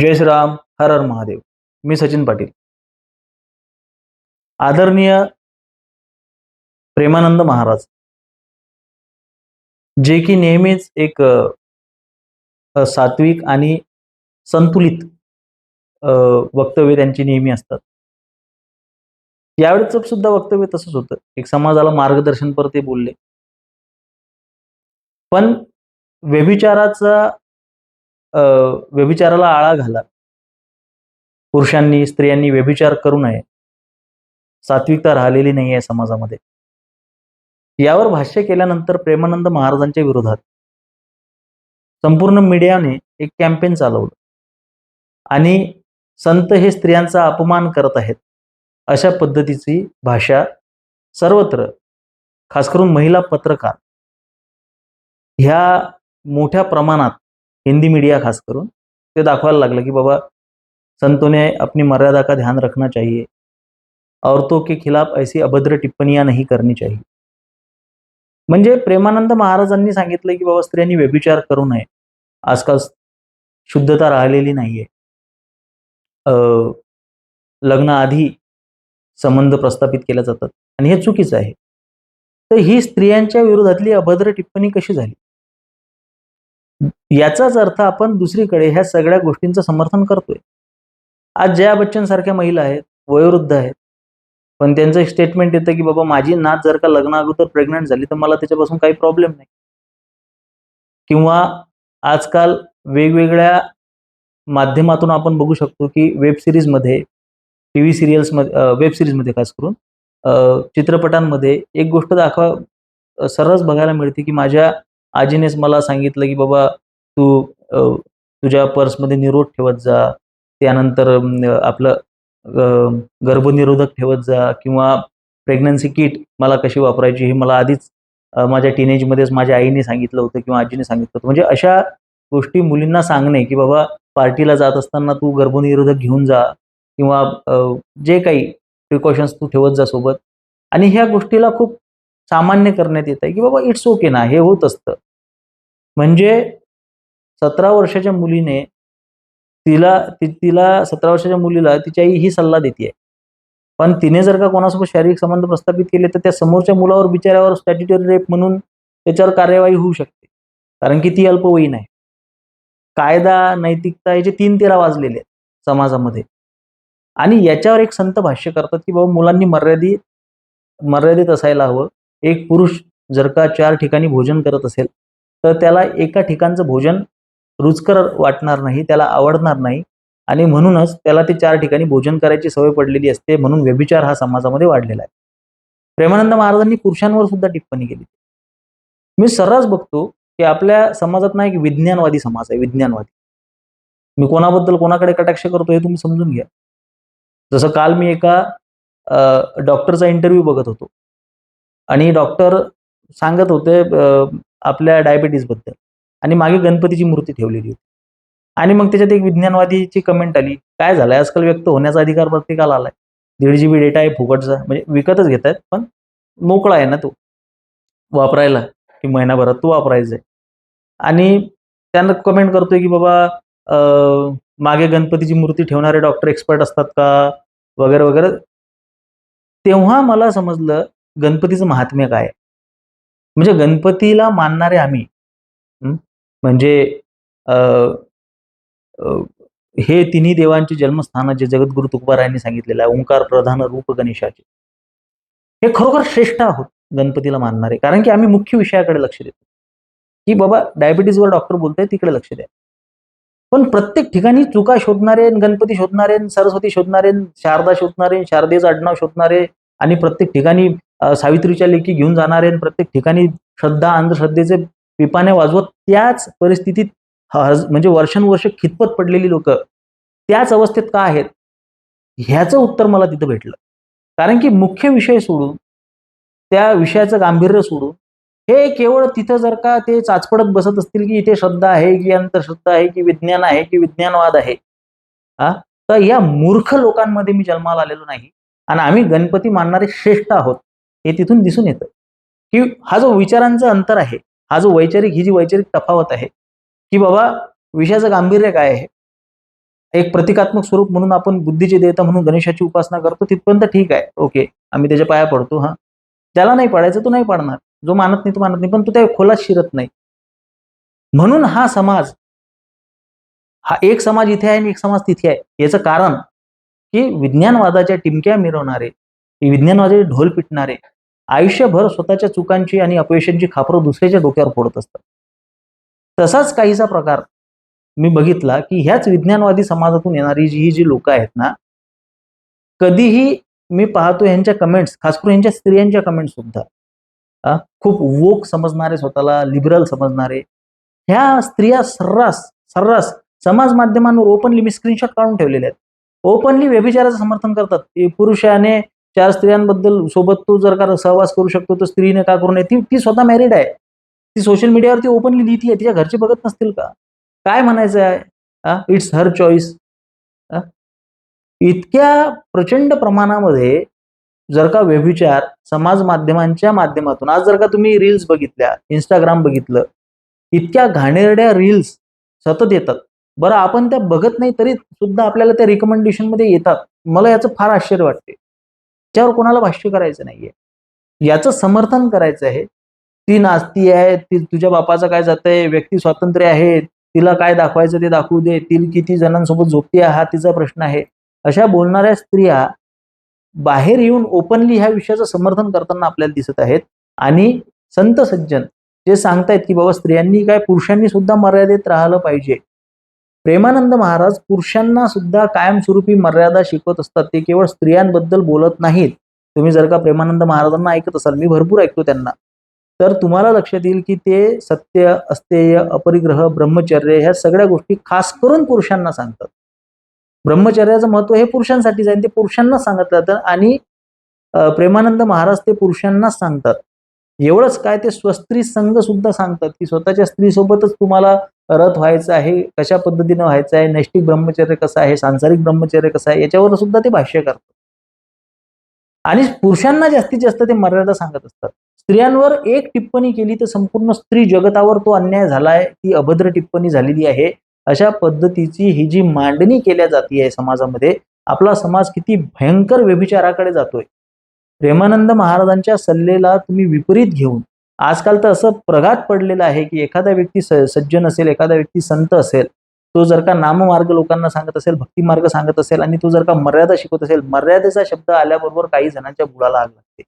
जय श्रीराम हर हर महादेव. मी सचिन पाटील. आदरणीय प्रेमानंद महाराज. जे की नेहमीच एक सात्विक आणि संतुलित वक्तव्य त्यांची नेहमी असतात. यावेळेच सुद्धा वक्तव्य तसंच होतं. एक समाजाला मार्गदर्शनपर ते बोलले. पण व्यभिचाराचा व्यभिचाराला आळा घाला. पुरुषांनी स्त्रियांनी व्यभिचार करू नये. सात्विकता राहिलेली नाही आहे समाजामध्ये. यावर भाष्य केल्यानंतर प्रेमानंद महाराजांच्या विरोधात संपूर्ण मीडियाने एक कॅम्पेन चालवलं. आणि संत हे स्त्रियांचा अपमान करत आहेत अशा पद्धतीची भाषा सर्वत्र खास करून महिला पत्रकार ह्या मोठ्या प्रमाणात हिंदी मीडिया खास करून ते दाखवायला लागलं की बाबा संतों ने अपनी मर्यादा का ध्यान रखना चाहिए? औरतों के खिलाफ ऐसी अभद्र टिप्पणियां नहीं करनी चाहिए। म्हणजे प्रेमानंद महाराजांनी सांगितलं की बाबा स्त्रियांनी व्यभिचार करू नये. आजकाल शुद्धता राहिलेली नाहीये. अं, लग्नाआधी संबंध प्रस्थापित केले जातात. आणि हे चुकीचं आहे. तर ही स्त्रियांच्या विरोधातली अभद्र टिप्पणी कशी झाली? याचाच अर्थ आपण दुसरीकडे ह्या सगळ्या गोष्टींचं समर्थन करतोय. आज जया बच्चन सारख्या महिला आहेत वयोवृद्ध आहेत पण त्यांचं एक स्टेटमेंट येतं की बाबा माझी नात जर का लग्ना अगोदर प्रेग्नंट झाली तर मला त्याच्यापासून काही प्रॉब्लेम नाही. किंवा आजकाल वेगवेगळ्या माध्यमातून आपण बघू शकतो की वेब सिरीजमध्ये टी व्ही सिरियल्समध्ये वेब सिरीजमध्ये खास करून चित्रपटांमध्ये एक गोष्ट दाखवा सर्रास बघायला मिळते की माझ्या आजीनेच मला सांगितलं की बाबा तू तुझ्या पर्समध्ये निरोध ठेवत जा. त्यानंतर आपलं गर्भनिरोधक ठेवत जा किंवा प्रेग्नन्सी किट मला कशी वापरायची हे मला आधीच माझ्या टीनेजमध्येच माझ्या आईने सांगितलं होतं किंवा आजीने सांगितलं होतं. म्हणजे अशा गोष्टी मुलींना सांगणे की बाबा पार्टीला जात असताना तू गर्भनिरोधक घेऊन जा किंवा जे काही प्रिकॉशन्स तू ठेवत जा सोबत. आणि ह्या गोष्टीला खूप सामान्य करण्यात येत आहे की बाबा इट्स ओके ना हे होत असतं. म्हणजे सतरा वर्षाच्या मुलीने तिला ति तिला सतरा वर्षाच्या मुलीला तिची आई ही सल्ला देते पण तिने जर का कोणासोबत शारीरिक संबंध प्रस्थापित केले तर त्या समोरच्या मुलावर बिचाऱ्यावर स्टॅट्युटरी रेप म्हणून त्याच्यावर कार्यवाही होऊ शकते. कारण की ती अल्पवयीन आहे. कायदा नैतिकता याचे तीन तेरा वाजलेले आहेत समाजामध्ये. आणि याच्यावर एक संत भाष्य करतात की बाबा मुलांनी मर्यादित मर्यादित असायला हवं. एक पुरुष जर का चार ठिकाणी भोजन करत असेल तर त्याला एका ठिकाणचं भोजन रुचकर वाटणार नाही त्याला आवडणार नाही. आणि म्हणूनच त्याला ते चार ठिकाणी भोजन करायची सवय पडलेली असते म्हणून व्यभिचार हा समाजामध्ये वाढलेला आहे. प्रेमानंद महाराजांनी पुरुषांवर सुद्धा टिप्पणी केली. मी सर्रास बघतो की आपल्या समाजात ना एक विज्ञानवादी समाज आहे विज्ञानवादी. मी कोणाबद्दल कोणाकडे कटाक्ष करतो हे तुम्ही समजून घ्या. जसं काल मी एका डॉक्टरचा इंटरव्ह्यू बघत होतो. आणि डॉक्टर सांगत होते आपल्या आपल्या डायबिटीजबद्दल आणि मागे गणपतीची मूर्ती ठेवलेली होती. आणि मग त्याच्यात एक विज्ञानवादीची कमेंट आली काय झालंय? आजकाल व्यक्त होण्याचा अधिकार प्रत्येकाला आलाय. दीड जी बी डेटा आहे फुकटचा. म्हणजे विकतच घेत आहेत पण मोकळा आहे ना तो. वापरायला. की महिनाभरात तो वापरायचा आहे आणि त्यांना कमेंट करतोय की बाबा मागे गणपतीची मूर्ती ठेवणारे डॉक्टर एक्सपर्ट असतात का? वगैरे वगैरे. तेव्हा मला समजलं गणपतीचं महात्म्य काय? आहे. म्हणजे गणपतीला मानणारे आम्ही. म्हणजे हे तिन्ही देवांचे जन्मस्थान जे जगद्गुरु तुकबारायांनी सांगितलेलं आहे ओंकार प्रधान रूप गणेशाचे. हे खरोखर श्रेष्ठ आहोत गणपतीला मानणारे. कारण की आम्ही मुख्य विषयाकडे लक्ष देतो. की बाबा डायबिटीजवर डॉक्टर बोलतोय तिकडे लक्ष द्या. पण प्रत्येक ठिकाणी चुका शोधणारे गणपती शोधणारे सरस्वती शोधणारे शारदा शोधणारे शारदेचं आडनाव शोधणारे आणि प्रत्येक ठिकाणी सावित्रीच्या लेखी घेऊन जाणारे आणि प्रत्येक ठिकाणी श्रद्धा अंधश्रद्धेचे पिपाने वाजवत त्याच परिस्थितीत म्हणजे वर्षानुवर्ष खितपत पडलेली लोक त्याच अवस्थेत का आहेत? ह्याचं उत्तर मला तिथं भेटलं. कारण की मुख्य विषय सोडून त्या विषयाचं गांभीर्य सोडून हे केवळ तिथं जर का ते चाचपडत बसत असतील की इथे श्रद्धा आहे की अंधश्रद्धा आहे की विज्ञान आहे की विज्ञानवाद आहे हा? तर या मूर्ख लोकांमध्ये मी जन्माला आलेलो नाही. आणि आम्ही गणपती मानणारे श्रेष्ठ आहोत. हे तिथून दिसून येतं. की हा जो विचारांचा अंतर आहे हा जो वैचारिक ही जी वैचारिक तफावत आहे की बाबा विषयाचं गांभीर्य काय आहे? एक प्रतिकात्मक स्वरूप म्हणून आपण बुद्धीची देवता म्हणून गणेशाची उपासना करतो तिथपर्यंत ठीक आहे. ओके आम्ही त्याच्या पाया पडतो हा. त्याला नाही पडायचं तो नाही पाडणार. जो मानत नाही तो मानत नाही पण तो त्या खोलात शिरत नाही. म्हणून हा समाज हा एक समाज इथे आहे आणि एक समाज तिथे आहे. याचं कारण की विज्ञानवादाच्या टिमक्या मिरवणारे विज्ञानवादाचे ढोल पिटणारे आयुष्यभर स्वतःच्या चुकांची आणि अपयशांची खापरं दुसऱ्याच्या डोक्यावर फोडत असतात. तसाच काहीसा प्रकार मी बघितला की ह्याच विज्ञानवादी समाजातून येणारी जी ही जी लोक आहेत ना कधीही मी पाहतो ह्यांच्या कमेंट्स खास करून ह्यांच्या स्त्रियांच्या कमेंट्स सुद्धा खूप वोक समजणारे स्वतःला लिबरल समजणारे ह्या स्त्रिया सर्रास सर्रास समाज माध्यमांवर ओपनली मी स्क्रीनशॉट काढून ठेवलेले आहेत. ओपनली व्यभिचाराचं समर्थन करतात. पुरुषाने चार स्त्रियांबद्दल सोबत तो जर का सहवास करू शकतो तर स्त्रीने का करू नये? ती ती स्वतः मॅरिड आहे. ती सोशल मीडियावरती ओपनली लिहिती आहे. तिच्या घरचे बघत नसतील का? काय म्हणायचं आहे? इट्स हर चॉईस इतक्या प्रचंड प्रमाणामध्ये जर का व्यभिचार समाज माध्यमांच्या माध्यमातून आज जर का तुम्ही रील्स बघितल्या इंस्टाग्राम बघितलं इतक्या घाणेरड्या रील्स सतत येतात. बरं आपण त्या बघत नाही तरी सुद्धा आपल्याला त्या रिकमेंडेशनमध्ये येतात. मला याचं फार आश्चर्य वाटते. त्यावर कोणाला भाष्य करायचं नाहीये. याचं समर्थन करायचं आहे. ती नाचती आहे ती तुझ्या बापाचं काय जातंय व्यक्ती स्वातंत्र्य आहे तिला काय दाखवायचं ते दाखवू दे ती किती जणांसोबत झोपते हा तिचा प्रश्न आहे. अशा बोलणाऱ्या स्त्रिया बाहेर येऊन ओपनली ह्या विषयाचं समर्थन करताना आपल्याला दिसत आहेत. आणि संत सज्जन जे सांगतायत की बाबा स्त्रियांनी काय पुरुषांनी सुद्धा मर्यादेत राहिलं पाहिजे. प्रेमानंद महाराज पुरुषांना सुद्धा कायमस्वरूपी मर्यादा शिकवत असतात. ते केवळ स्त्रियांबद्दल बोलत नाहीत. तुम्ही जर का प्रेमानंद महाराजांना ऐकत असाल मी भरपूर ऐकतो त्यांना. तर तुम्हाला लक्षात येईल की ते सत्य अस्तेय अपरिग्रह ब्रह्मचर्य ह्या सगळ्या गोष्टी खास करून पुरुषांना सांगतात. ब्रह्मचर्याचं महत्त्व हे पुरुषांसाठीच आहे ते पुरुषांना सांगितलं जातं आणि प्रेमानंद महाराज ते पुरुषांनाच सांगतात. एवढंच काय ते स्वस्त्री संघ सुद्धा सांगतात की स्वतःच्या स्त्रीसोबतच तुम्हाला रथ व्हायचं आहे कशा पद्धतीने व्हायचं आहे नैष्टिक ब्रह्मचर्य कसं आहे सांसारिक ब्रह्मचर्य कसं आहे याच्यावर सुद्धा ते भाष्य करतात. आणि पुरुषांना जास्तीत जास्त ते मर्यादा सांगत असतात. स्त्रियांवर एक टिप्पणी केली तर संपूर्ण स्त्री जगतावर तो अन्याय झालाय ती अभद्र टिप्पणी झालेली आहे. अशा पद्धतीची ही जी मांडणी केल्या जाते आहे समाजामध्ये आपला समाज किती भयंकर व्यभिचाराकडे जातोय. प्रेमानंद महाराजांच्या सल्लेला तुम्ही विपरीत घेऊन आजकाल तर असं प्रघात पडलेलं आहे की एखादा व्यक्ती सज्जन असेल एखादा व्यक्ती संत असेल तो जर का नाममार्ग लोकांना सांगत असेल भक्ती मार्ग सांगत असेल आणि तो जर का मर्यादा शिकवत असेल मर्यादेचा शब्द आल्याबरोबर काही जणांच्या बुडाला आग लागते.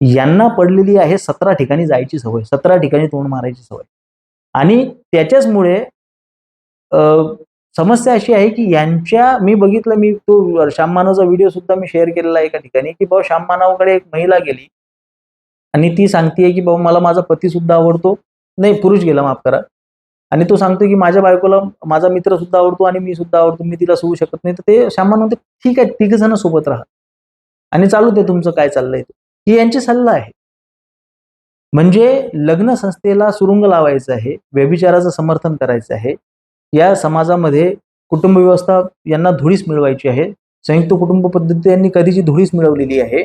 यांना पडलेली आहे सतरा ठिकाणी जायची सवय सतरा ठिकाणी तोंड मारायची सवय. आणि त्याच्याचमुळे समस्या अशी आहे की यांच्या मी बघितलं मी तो श्याममानवचा व्हिडिओ सुद्धा मी शेअर केलेला आहे एका ठिकाणी की बाबा श्याममानवकडे एक महिला गेली आणि ती सांगतेय की बाबा मला माझा पती सुद्धा आवडतो. नाही पुरुष गेला माफ करा. आणि तो सांगतो की माझ्या बायकोला माझा मित्र सुद्धा आवडतो आणि मी सुद्धा आवडतो मी तिला सोडू शकत नाही. तर ते श्यामान म्हणते ठीक आहे तिघ जण सोबत राहा. आणि चालू दे तुमचं काय चाललंय ही यांची सल्ला आहे. म्हणजे लग्न संस्थेला सुरुंग लावायचं आहे व्यभिचाराचं समर्थन करायचं आहे. या समाजामध्ये कुटुंब व्यवस्था यांना धुळीस मिळवायची आहे. संयुक्त कुटुंब पद्धती यांनी कधीची धुळीस मिळवलेली आहे.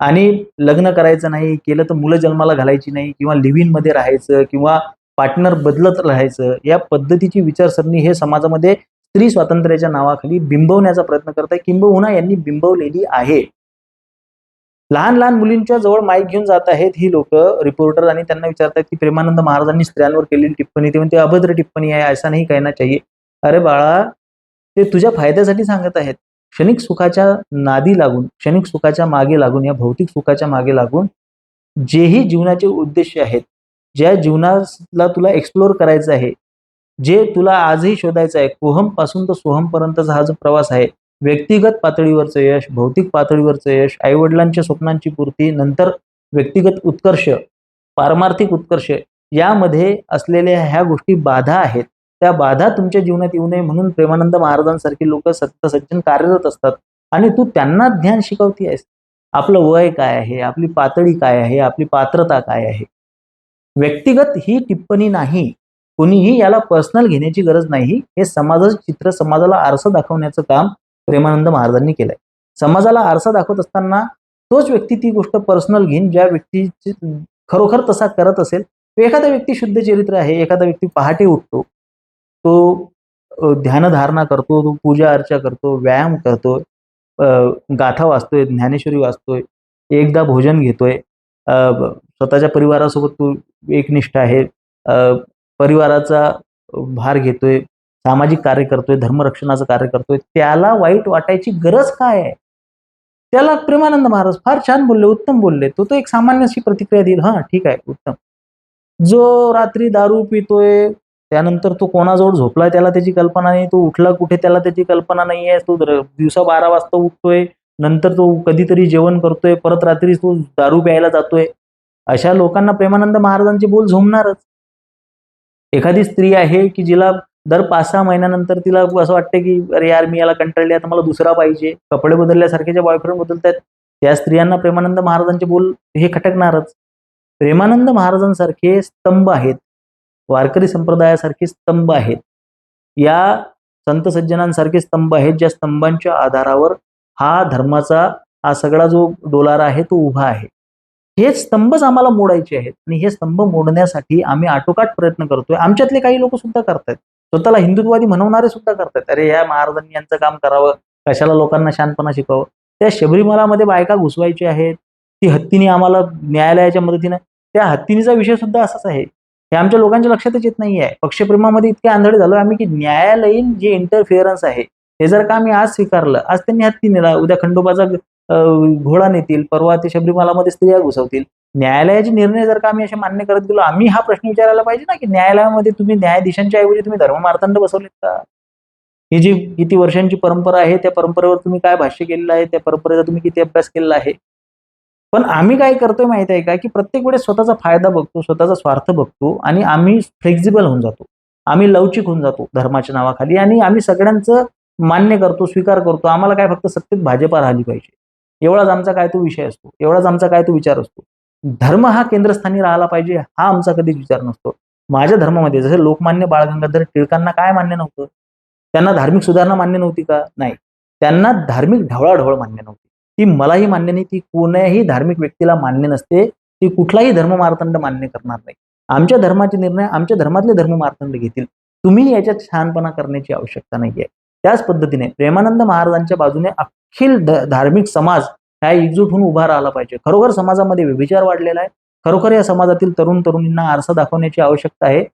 आणि लग्न करायचं नाही केलं तर मुलं जन्माला घालायची नाही किंवा लिव्हमध्ये राहायचं किंवा पार्टनर बदलत राहायचं या पद्धतीची विचारसरणी हे समाजामध्ये स्त्री स्वातंत्र्याच्या नावाखाली बिंबवण्याचा प्रयत्न करत आहे. किंबहुना यांनी बिंबवलेली आहे. लहान लहान मुलींच्या जवळ माईक घेऊन जात आहेत ही लोक रिपोर्टर आणि त्यांना विचारतात की प्रेमानंद महाराजांनी स्त्रियांवर केलेली टिप्पणी ते म्हणते अभद्र टिप्पणी आहे असा नाही कहना चाहिए. अरे बाळा ते तुझ्या फायद्यासाठी सांगत आहेत. क्षणिक सुखाच्या नादी लागून क्षणिक सुखाच्या मागे लागून या भौतिक सुखाच्या मागे लागून जेही जीवनाचे उद्देश आहेत ज्या जीवनाला तुला एक्सप्लोर करायचं आहे जे तुला आजही शोधायचं आहे कोहमपासून तर सोहम पर्यंतचा हा जो प्रवास आहे व्यक्तिगत पातळीवरचं यश भौतिक पातळीवरचं यश आईवडिलांच्या स्वप्नांची पूर्ती नंतर व्यक्तिगत उत्कर्ष पारमार्थिक उत्कर्ष यामध्ये असलेल्या ह्या गोष्टी बाधा आहेत. त्या बाधा तुमच्या जीवनात येऊ नये म्हणून प्रेमानंद महाराजांसारखी लोक सत्य सज्जन कार्यरत असतात. आणि तू त्यांना ध्यान शिकवती आहेस. आपलं वय काय आहे? आपली पातळी काय आहे? आपली पात्रता काय आहे? व्यक्तिगत ही टिप्पणी नाही. कोणीही याला पर्सनल घेण्याची गरज नाही. हे समाजाचं चित्र समाजाला आरसा दाखवण्याचं काम प्रेमानंद महाराजांनी केलंय. समाजाला आरसा दाखवत असताना तोच व्यक्ती ती गोष्ट पर्सनल घेईन ज्या व्यक्तीची खरोखर तसा करत असेल. एखादा व्यक्ती शुद्ध चरित्र आहे एखादा व्यक्ती पहाटे उठतो. तो ध्यानधारणा करतो तो पूजा अर्चा करतो व्यायाम करतो गाथा वाचतोय ज्ञानेश्वरी वाचतोय एकदा भोजन घेतोय अ, स्वतःच्या परिवारासोबत तो एकनिष्ठ आहे परिवाराचा भार घेतोय सामाजिक कार्य करतोय धर्मरक्षणाचं कार्य करतोय त्याला वाईट वाटायची गरज काय आहे? त्याला प्रेमानंद महाराज फार छान बोलले उत्तम बोलले तो तो एक सामान्य अशी प्रतिक्रिया देईल. हा ठीक आहे उत्तम. जो रात्री दारू पितोय त्यानंतर तो कोणाजवळ झोपलाय त्याला त्याची कल्पना नाही. तो उठला कुठे त्याला त्याची कल्पना नाही आहे. तो दिवसा बारा वाजता उठतोय. नंतर तो कधीतरी जेवण करतोय. परत रात्री तो दारू प्यायला जातोय. अशा लोकांना प्रेमानंद महाराजांचे बोल झोमणारच. एखादी स्त्री आहे की जिला दर पाच सहा महिन्यानंतर तिला असं वाटतं की अरे यार मी याला कंटाळले आता मला दुसरा पाहिजे. कपडे बदलल्यासारखे जे बॉयफ्रेंड बदलतात त्या स्त्रियांना प्रेमानंद महाराजांचे बोल हे खटकणारच. प्रेमानंद महाराजांसारखे स्तंभ आहेत. वारकरी संप्रदायासारखे स्तंभ आहेत. या संत सज्जनांसारखे स्तंभ आहेत ज्या स्तंभांच्या आधारावर हा धर्माचा हा सगळा जो डोलारा आहे तो उभा आहे. हे स्तंभच आम्हाला मोडायचे आहेत आणि हे स्तंभ मोडण्यासाठी आम्ही आटोकाट प्रयत्न करतोय. आमच्यातले काही लोक सुद्धा करतायत. स्वतःला हिंदुत्ववादी म्हणवणारे सुद्धा करतायत. अरे या महाराजांनी यांचं काम करावं कशाला लोकांना शांतपणा शिकावं त्या शबरीमालामध्ये बायका घुसवायची आहेत. ती हत्तीने आम्हाला न्यायालयाच्या मदतीने त्या हत्तीनीचा विषय सुद्धा असाच आहे. हे आमच्या लोकांच्या लक्षातच येत नाही आहे पक्षप्रेमामध्ये इतके आंधळे झालो आम्ही की न्यायालयीन जे इंटरफिअरन्स आहे हे जर का आम्ही आज स्वीकारलं आज त्यांनी हत्ती नेला उद्या खंडोबाचा अं, घोडा नेतील परवा ते शबरीमालामध्ये स्त्रिया घुसवतील. न्यायालयाचे निर्णय जर का आम्ही असे मान्य करत गेलो आम्ही हा प्रश्न विचारायला पाहिजे ना की न्यायालयामध्ये तुम्ही न्यायाधीशांच्या ऐवजी तुम्ही धर्ममार्तंड बसवलेत का? ही जी किती वर्षांची परंपरा आहे त्या परंपरेवर तुम्ही काय भाष्य केलेलं आहे त्या परंपरेचा तुम्ही किती अभ्यास केलेला आहे? पण आम्ही काय करतोय माहिती आहे का? की प्रत्येक वेळेस स्वतःचा फायदा बघतो स्वतःचा स्वार्थ बघतो आणि आम्ही फ्लेक्झिबल होऊन जातो. आम्ही लवचिक होऊन जातो धर्माच्या नावाखाली आणि आम्ही सगळ्यांचं मान्य करतो स्वीकार करतो. आम्हाला काय फक्त सत्तेत भाजपा राहिली पाहिजे. एवढाच आमचा काय तो विषय असतो. एवढाच आमचा काय तो विचार असतो. धर्म हा केंद्रस्थानी राहिला पाहिजे हा आमचा कधीच विचार नसतो. माझ्या धर्मामध्ये जसं लोकमान्य बाळ गंगाधर टिळकांना काय मान्य नव्हतं? त्यांना धार्मिक सुधारणा मान्य नव्हती का? नाही. त्यांना धार्मिक ढवळाढवळ मान्य नव्हती. ती मलाही मान्य नाही ती कोण्याही धार्मिक व्यक्तीला मान्य नसते ती कुठलाही धर्म मार्तंड मान्य करणार नाही. आमच्या धर्माचे निर्णय आमच्या धर्मातले धर्म मार्तंड घेतील. तुम्ही याच्यात छानपणा करण्याची आवश्यकता नाहीये. त्याच पद्धतीने प्रेमानंद महाराजांच्या बाजूने अखिल ध- धार्मिक समाज ह्या एकजूट होऊन उभा राहिला पाहिजे. खरोखर समाजामध्ये विचार वाढलेला आहे. खरोखर या समाजातील तरुण तरुणींना आरसा दाखवण्याची आवश्यकता आहे.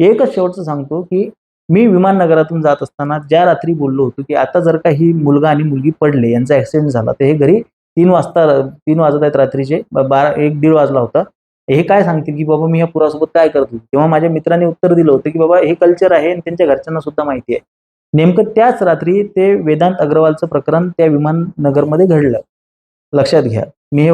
एकच शेवटचं सांगतो की मी विमान नगरातून जात असताना ज्या रात्री बोललो होतो की आता जर का ही मुलगा आणि मुलगी पडले यांचा ऍक्सिडेंट झाला तर हे घरी तीन वाजता तीन वाजत आहेत रात्रीचे बारा एक दीड वाजला होता. हे काय सांगतील की बाबा मी या पुरासोबत काय करतो? तेव्हा माझ्या मित्राने उत्तर दिलं होतं की बाबा हे कल्चर आहे आणि त्यांच्या घरच्यांना सुद्धा माहिती आहे. नेमकं त्याच रात्री ते वेदांत अग्रवालचं प्रकरण त्या विमाननगरमध्ये घडलं. लक्षात घ्या. मी हे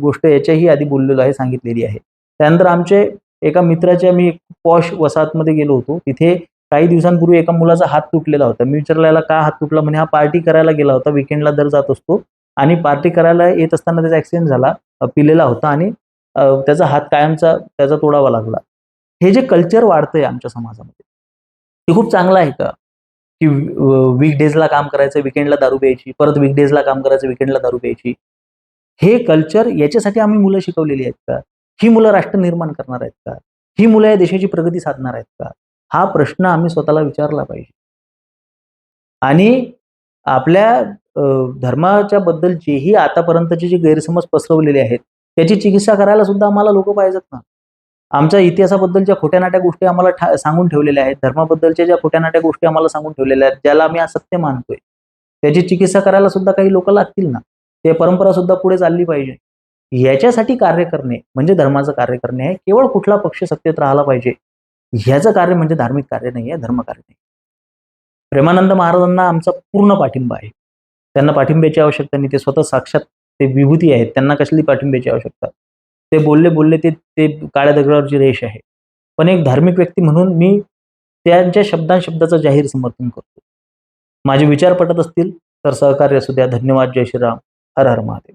गोष्ट याच्याही आधी बोललेलो आहे सांगितलेली आहे. त्यानंतर आमचे एका मित्राच्या मी पॉश वसाहतमध्ये गेलो होतो. तिथे काही दिवसांपूर्वी एका मुलाचा हात तुटलेला होता. मी विचारला याला का हात तुटला? म्हणे हा पार्टी करायला गेला होता. विकेंडला दर जात असतो. आणि पार्टी करायला येत असताना त्याचा ऍक्सिडेंट झाला पिलेला होता आणि त्याचा हात कायमचा त्याचा तोडावा लागला. हे जे कल्चर वाढतंय आमच्या समाजामध्ये ते खूप चांगलं आहे का? की वीकडेजला काम करायचं विकेंडला दारू प्यायची परत वीकडेजला काम करायचं विकेंडला दारू प्यायची. हे कल्चर याच्यासाठी आम्ही मुलं शिकवलेली आहेत का? ही मुलं राष्ट्र निर्माण करणार आहेत का? ही मुलं या देशाची प्रगती साधणार आहेत का? हा प्रश्न आम्ही स्वतःला विचारला पाहिजे. आणि आपल्या धर्माच्या बद्दल जेही आतापर्यंतचे जे गैरसमज पसरवलेले आहेत त्याची चिकित्सा करायला सुद्धा आम्हाला लोक पाहिजेत ना. आमच्या इतिहासाबद्दलच्या खोट्या नाट्या गोष्टी आम्हाला सांगून ठेवलेल्या आहेत. धर्माबद्दलच्या ज्या खोट्या नाट्या गोष्टी आम्हाला सांगून ठेवलेल्या आहेत ज्याला आम्ही आज सत्य मानतोय त्याची चिकित्सा करायला सुद्धा काही लोक लागतील ना. ते परंपरा सुद्धा पुढे चालली पाहिजे. याच्यासाठी कार्य करणे म्हणजे धर्माचं कार्य करणे आहे केवळ कुठला पक्ष सत्तेत राहिला पाहिजे ह्याचं कार्य म्हणजे धार्मिक कार्य नाही आहे धर्मकार्य नाही. प्रेमानंद महाराजांना आमचा पूर्ण पाठिंबा आहे. त्यांना पाठिंब्याची आवश्यकता नाही ते स्वतः साक्षात ते विभूती आहेत त्यांना कसली पाठिंब्याची आवश्यकता? ते बोलले बोलले ते ते काळ्या दगडावरची रेष आहे. पण एक धार्मिक व्यक्ती म्हणून मी त्यांच्या शब्दांशब्दाचं जाहीर समर्थन करतो. माझे विचार पटत असतील तर सहकार्य असू द्या. धन्यवाद. जय श्रीराम. हर हर महादेव.